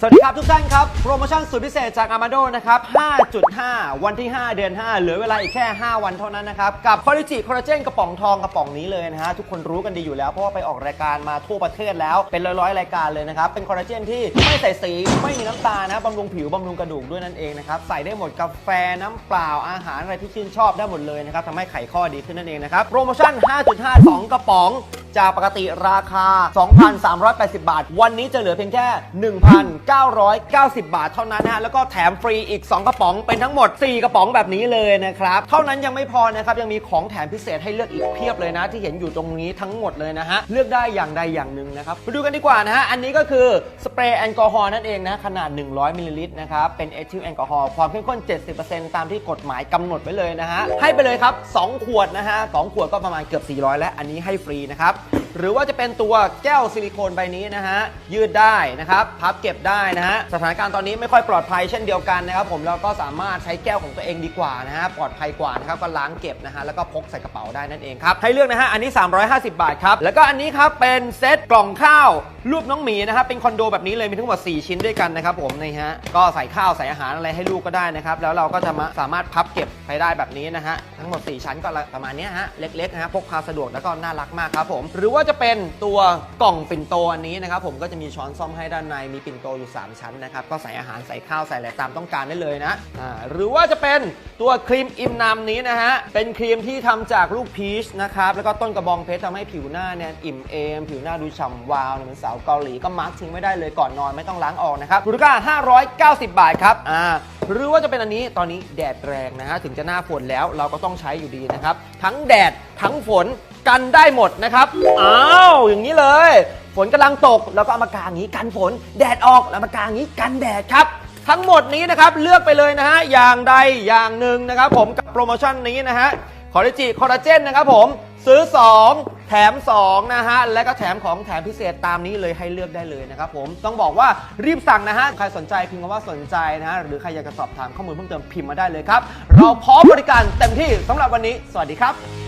สวัสดีครับทุกท่านครับ โปรโมชั่นสุดพิเศษจาก Amado นะครับ 5.5 วันที่ 5 เดือน 5 เหลือเวลาอีกแค่ 5 วันเท่านั้นนะครับ กับคอลล g จิคอลลาเจนกระป๋องทองกระป๋องนี้เลยนะฮะ ทุกคนรู้กันดีอยู่แล้ว เพราะว่าไปออกรายการมาทั่วประเทศแล้วเป็นร้อยๆ รายการเลยนะครับ เป็นคอลลาเจนที่ไม่ใส่สี ไม่มีน้ำตาลนะบำรุงผิวบำรุงกระดูกด้วยนั่นเองนะครับใส่ได้หมดกาแฟน้ำเปล่าอาหารอะไรที่ชื่นชอบได้หมดเลยนะครับทำให้ไขข้อดีขึ้นนั่นเองนะครับโปรโมชั่น 5.5 2 กระป๋อง จากปกติราคา 2,380 บาท วันนี้จะเหลือเพียงแค่ 1,990 บาทเท่านั้นนะฮะ แล้วก็แถมฟรีอีก 2 กระป๋องเป็นทั้งหมด 4 กระป๋องแบบนี้เลยนะครับ เท่านั้นยังไม่พอนะครับ ยังมีของแถมพิเศษให้เลือกอีกเพียบเลยนะ ที่เห็นอยู่ตรงนี้ทั้งหมดเลยนะฮะ เลือกได้อย่างใดอย่างหนึ่งนะครับมาดูกันดีกว่านะฮะ อันนี้ก็คือสเปรย์แอลกอฮอล์นั่นเองนะขนาด 100มิลลิลิตรนะครับเป็นเอทิลแอลกอฮอล์ความเข้มข้น 70%ตามที่กฎหมายกำหนดไว้เลยนะฮะให้ไปเลยครับ2ขวดนะฮะสองขวดก็ประมาณเกือบ 400 แล้วอันนี้ให้ฟรีนะครับ หรือว่าจะเป็นตัวแก้วซิลิโคนใบนี้นะฮะยืดได้นะครับพับเก็บได้นะฮะสถานการณ์ตอนนี้ไม่ค่อยปลอดภัยเช่นเดียวกันนะครับผมแล้วก็สามารถใช้แก้วของตัวเองดีกว่านะฮะปลอดภัยกว่านะครับก็ล้างเก็บนะฮะแล้วก็พกใส่กระเป๋าได้นั่นเองครับให้เลือกนะฮะอันนี้ 350 บาทครับแล้วก็อันนี้ครับเป็นเซตกล่องข้าวรูปน้องหมีนะครับเป็นคอนโดแบบนี้เลยมีทั้งหมด 4 ชิ้นด้วยกันนะครับผมนี่ฮะก็ใส่ข้าวใส่อาหารอะไรให้ลูกก็ได้นะครับแล้วเราก็จะมาสามารถพับเก็บไปได้แบบนี้นะฮะทั้งหมด 4 ชั้นก็ประมาณนี้ฮะเล็กๆนะฮะพกพาสะดวกแล้วก็น่ารักมากครับผมหรือว่าจะเป็นตัวกล่องปิ่นโตอันนี้นะครับผมก็จะมีช้อนซ่อมให้ด้านในมีปิ่นโตอยู่ 3 ชั้นนะครับก็ใส่อาหารใส่ข้าวใส่อะไรตามต้องการได้เลยนะอ่าหรือว่าจะเป็น ตัวครีมอิมนำนี้นะฮะ เป็นครีมที่ทำจากลูกพีชนะครับ แล้วก็ต้นกระบองเพชรทำให้ผิวหน้าเนี่ยอิ่มเอม ผิวหน้าดูฉ่ำวาวเหมือนสาวเกาหลีก็มาร์กทิ้งไม่ได้เลยก่อนนอนไม่ต้องล้างออกนะครับมูลค่า590 บาทครับอ่าหรือว่าจะเป็นอันนี้ตอนนี้แดดแรงนะฮะถึงจะหน้าฝนแล้วเราก็ต้องใช้อยู่ดีนะครับ ทั้งแดดทั้งฝนกันได้หมดนะครับอ้าวอย่างนี้เลย ฝนกำลังตกแล้วก็เอามากางอย่างนี้กันฝน แดดออกแล้วมากางอย่างนี้กันแดดครับ ทั้งหมดนี้นะครับเลือกไปเลยนะฮะอย่างใดอย่างหนึ่งนะครับผมกับโปรโมชั่นนี้นะฮะคอลล g จิคอลลาเจนนะครับผมซื้อ 2 แถม 2 นะฮะ และก็แถมของแถมพิเศษตามนี้เลยให้เลือกได้เลยนะครับผมต้องบอกว่ารีบสั่งนะฮะ ใครสนใจพิมพ์คำว่าสนใจนะฮะ หรือใครอยากจะสอบถามข้อมูลเพิ่มเติมพิมพ์มาได้เลยครับ เราพร้อมบริการเต็มที่สำหรับวันนี้ สวัสดีครับ